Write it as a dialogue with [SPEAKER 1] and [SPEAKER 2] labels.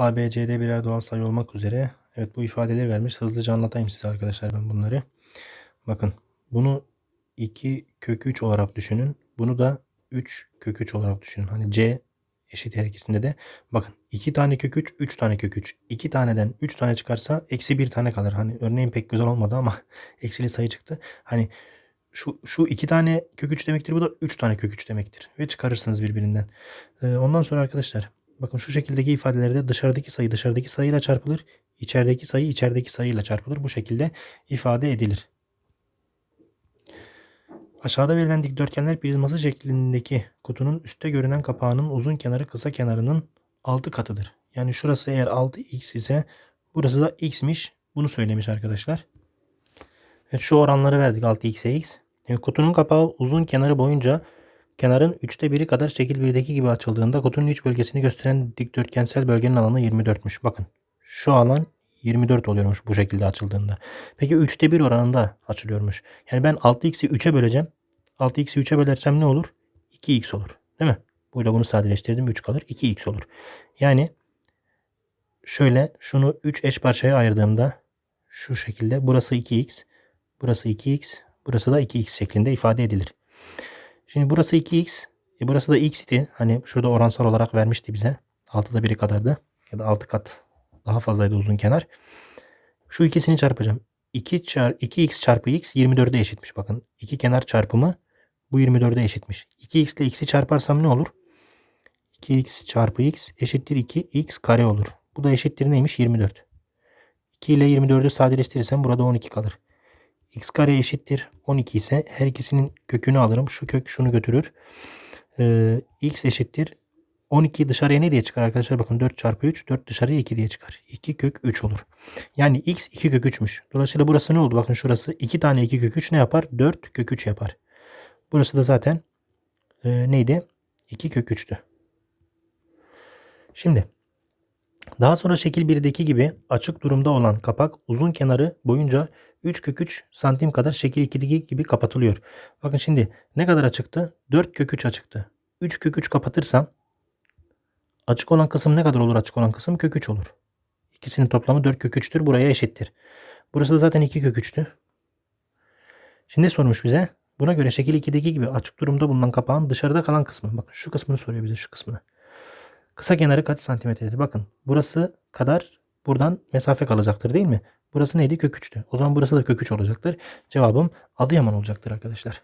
[SPEAKER 1] A, B, C, D birer doğal sayı olmak üzere. Evet bu ifadeleri vermiş. Hızlıca anlatayım size arkadaşlar ben bunları. Bakın bunu 2 kök 3 olarak düşünün. Bunu da 3 kök 3 olarak düşünün. Hani C eşit her ikisinde de. Bakın 2 tane kök 3, 3 tane kök 3. 2 taneden 3 tane çıkarsa eksi 1 tane kalır. Hani örneğin pek güzel olmadı ama eksili sayı çıktı. Hani şu, şu 2 tane kök 3 demektir. Bu da 3 tane kök 3 demektir. Ve çıkarırsınız birbirinden. Ee, ondan sonra arkadaşlar bakın şu şekildeki ifadelerde dışarıdaki sayı dışarıdaki sayıyla çarpılır. içerideki sayı içerideki sayıyla çarpılır. Bu şekilde ifade edilir. Aşağıda verilen dikdörtgenler prizması şeklindeki kutunun üstte görünen kapağının uzun kenarı kısa kenarının 6 katıdır. Yani şurası eğer 6x ise burası da x'miş. Bunu söylemiş arkadaşlar. Evet, şu oranları verdik 6x'e x. Yani kutunun kapağı uzun kenarı boyunca kenarın 3'te 1'i kadar şekil 1'deki gibi açıldığında kutunun iç bölgesini gösteren dikdörtgensel bölgenin alanı 24'müş. Bakın şu alan 24 oluyormuş bu şekilde açıldığında. Peki 3'te 1 oranında açılıyormuş. Yani ben 6x'i 3'e böleceğim. 6x'i 3'e bölersem ne olur? 2x olur. Değil mi? Burada bunu sadeleştirdim 3 kalır. 2x olur. Yani şöyle şunu 3 eş parçaya ayırdığımda şu şekilde burası 2x, burası 2x, burası da 2x şeklinde ifade edilir. Şimdi burası 2x, e burası da x idi. Hani şurada oransal olarak vermişti bize. 6'da 1'i kadardı. Ya da 6 kat daha fazlaydı uzun kenar. Şu ikisini çarpacağım. 2 çar 2x çarpı x 24'e eşitmiş. Bakın iki kenar çarpımı bu 24'e eşitmiş. 2x ile x'i çarparsam ne olur? 2x çarpı x eşittir 2x kare olur. Bu da eşittir neymiş? 24. 2 ile 24'ü sadeleştirirsem burada 12 kalır. X kare eşittir 12 ise her ikisinin kökünü alırım. Şu kök şunu götürür. Ee, x eşittir 12 dışarıya ne diye çıkar arkadaşlar? Bakın 4 çarpı 3. 4 dışarıya 2 diye çıkar. 2 kök 3 olur. Yani x 2 kök 3'müş. Dolayısıyla burası ne oldu? Bakın şurası 2 tane 2 kök 3 ne yapar? 4 kök 3 yapar. Burası da zaten e, neydi? 2 kök 3'tü. Şimdi daha sonra şekil 1'deki gibi açık durumda olan kapak uzun kenarı boyunca 3 kök 3 santim kadar şekil 2'deki gibi kapatılıyor. Bakın şimdi ne kadar açıktı? 4 kök 3 açıktı. 3 kök 3 kapatırsam açık olan kısım ne kadar olur açık olan kısım? Kök 3 olur. İkisinin toplamı 4 kök 3'tür. Buraya eşittir. Burası da zaten 2 kök 3'tü. Şimdi sormuş bize? Buna göre şekil 2'deki gibi açık durumda bulunan kapağın dışarıda kalan kısmı. Bakın şu kısmını soruyor bize şu kısmını. Kısa kenarı kaç santimetredir? Bakın burası kadar buradan mesafe kalacaktır değil mi? Burası neydi? Kök 3'tü. O zaman burası da kök 3 olacaktır. Cevabım Adıyaman olacaktır arkadaşlar.